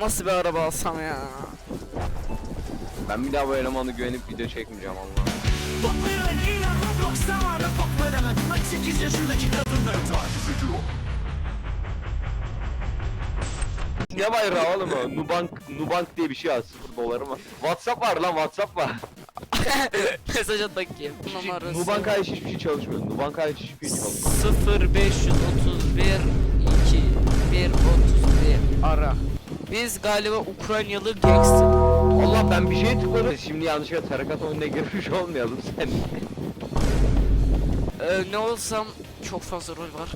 Nasıl bir araba alsam ya? Ben bir daha bu elemanı güvenip video çekmeyeceğim Allah. Bakmayan ilan Roblox zamanı bok veremez 8 yaşındaki kadınları taciz ediyor Ne bayrağı oğlum o? Nubank, Nubank diye bir şey var 0 doları mı? Whatsapp var lan Whatsapp var. Mesaj at bakayım. Numarası. Nubank hariç hiçbir şey çalışmıyor. Nubank hariç hiçbir şey çalışmıyor. 0531 2 1 31 ara. Biz galiba Ukraynalı gangster. Allah ben bir şeye tıkladım. Şimdi yanlışlıkla tarakat oyununa girmiş olmayalım sen. Ee, ne olsam çok fazla rol var.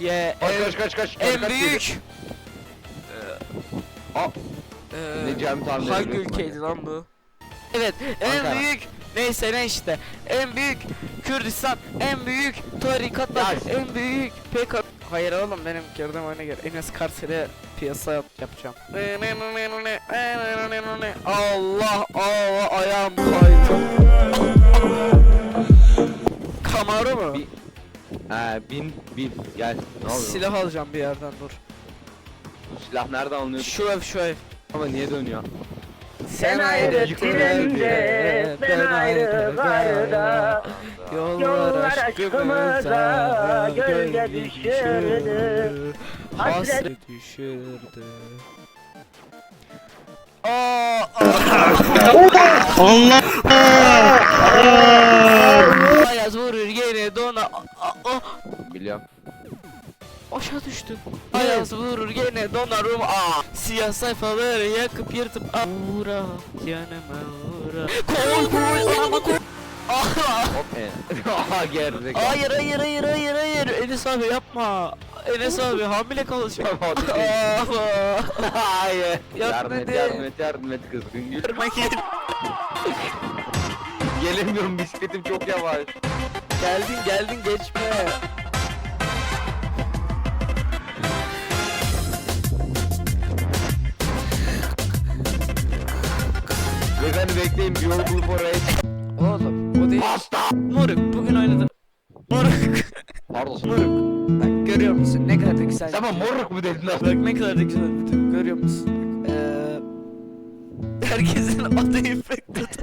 Ye Kaç en, kaç kaç kaç. en tarakat büyük. Aa, Ee, Ne diyeceğimi tahmin Hangi ülkeydi lan bu? Evet, en Ankara. büyük neyse ne işte. En büyük Kürdistan, en büyük tarikatlar, Ya- en büyük PKK. Hayır oğlum benim girdiğim oyuna göre Enes Karsel'e piyasa yapacağım. Allah Allah ayağım kaydı. Camaro mu? Bir- He bin bin gel. Ne oluyor? Silah alacağım bir yerden dur. Silah nereden alınıyor? Şu ev şu ev. Ama niye dönüyor? Sen ayrı trende, ben ayrı garda. Yollar aşkımıza gölge düşürdü. Hasret düşürdü. Aa, Allah. Ayaz vurur gene dona. Biliyorum. Aşağı düştüm. Ayaz vurur gene donarım. Aa, siyah sayfaları yakıp yırtıp. Aa, uğra yanıma uğra. Koy koy anama e. Aha. Hayır hayır hayır hayır hayır Enes abi yapma Enes abi hamile kalacak Aa, Hayır. Yardım et yardım et yardım et kızgın gül. Kırmak için. Gelemiyorum bisikletim çok yavaş. Geldin geldin geçme Beyefendi bekleyin bir yol bulup oraya Oğlum o değil Moruk bugün oynadım Moruk Pardon. Moruk Bak görüyor musun ne kadar da güzel bana moruk mu dedin? Bak ne kadar da güzel bir görüyor musun Bak, eee, Herkesin adı Tut.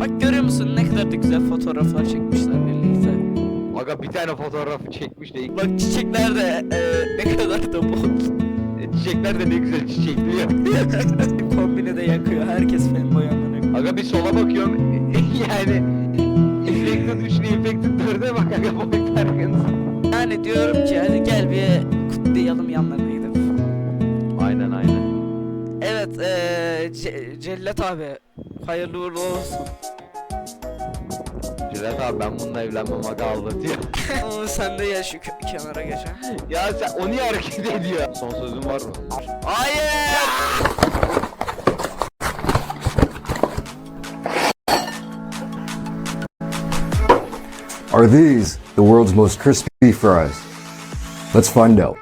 Bak görüyor musun ne kadar da güzel fotoğraflar çekmişler birlikte Aga bir tane fotoğrafı çekmiş de Bak çiçekler de eee, ne kadar da bot e, çiçekler de ne güzel çiçekliyor. Kombini de yakıyor. Herkes fanboy amına. Aga bir sola bakıyorum yani Infected 3 ile Infected 4'e bak aga boy farkınız. Yani diyorum ki hadi gel bir kutlayalım yanlarına gidip. Aynen aynen. Evet eee Ce- Cellat abi hayırlı uğurlu olsun. Cilet abi ben bununla evlenmem aga aldatıyor. Sen de ya şu kö- kenara geç ha. ya sen o niye hareket ediyor? Son sözün var mı? Hayır. Are these the world's most crispy fries? Let's find out.